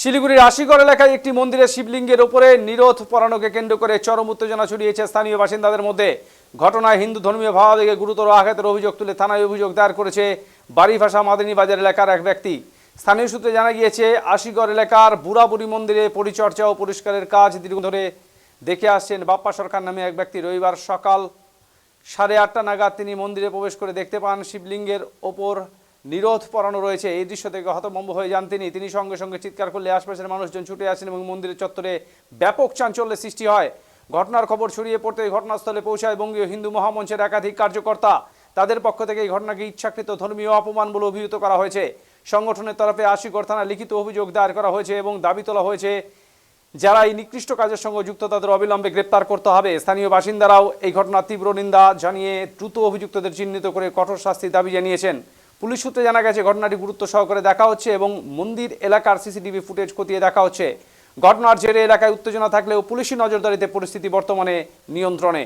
শিলিগুড়ির আশিগড় এলাকায় একটি মন্দিরের শিবলিঙ্গের ওপরে নিরোধ পরানোকে কেন্দ্র করে চরম উত্তেজনা ছড়িয়েছে স্থানীয় বাসিন্দাদের মধ্যে। ঘটনায় হিন্দু ধর্মীয় ভাবাবেগে গুরুতর আঘাতের অভিযোগ তুলে থানায় অভিযোগ দায়ের করেছে বাড়িভাষা মাদিনী বাজার এলাকার এক ব্যক্তি। স্থানীয় সূত্রে জানা গিয়েছে, আশিগড় এলাকার বুড়াবুড়ি মন্দিরে পরিচর্যা ও পরিষ্কারের কাজ দীর্ঘ ধরে দেখে আসছেন বাপ্পা সরকার নামে এক ব্যক্তি। রবিবার সকাল সাড়ে আটটা নাগাদ তিনি মন্দিরে প্রবেশ করে দেখতে পান শিবলিঙ্গের ওপর নিরোধ পরানো রয়েছে। এই দৃশ্য থেকে হতভম্ব হয়ে যান তিনি। তিনি সঙ্গে সঙ্গে চিৎকার করলে আশপাশের মানুষজন ছুটে আসেন এবং মন্দিরের চত্বরে ব্যাপক চাঞ্চল্যের সৃষ্টি হয়। ঘটনার খবর ছড়িয়ে পড়তে ঘটনাস্থলে পৌঁছায় বঙ্গীয় হিন্দু মহামঞ্চের একাধিক কার্যকর্তা। তাদের পক্ষ থেকে এই ঘটনাকে ইচ্ছাকৃত, ধর্মীয় অপমান বলে অভিহিত করা হয়েছে। সংগঠনের তরফে আশিগড় থানায় লিখিত অভিযোগ দায়ের করা হয়েছে এবং দাবি তোলা হয়েছে, যারা এই নিকৃষ্ট কাজের সঙ্গে যুক্ত তাদের অবিলম্বে গ্রেপ্তার করতে হবে। স্থানীয় বাসিন্দারাও এই ঘটনার তীব্র নিন্দা জানিয়ে দ্রুত অভিযুক্তদের চিহ্নিত করে কঠোর শাস্তির দাবি জানিয়েছেন। পুলিশ সূত্রে জানা গেছে, ঘটনাটি গুরুত্ব সহকারে দেখা হচ্ছে এবং মন্দির এলাকার সিসিটিভি ফুটেজ খতিয়ে দেখা হচ্ছে। ঘটনার জেরে এলাকায় উত্তেজনা থাকলেও পুলিশি নজরদারিতে পরিস্থিতি বর্তমানে নিয়ন্ত্রণে।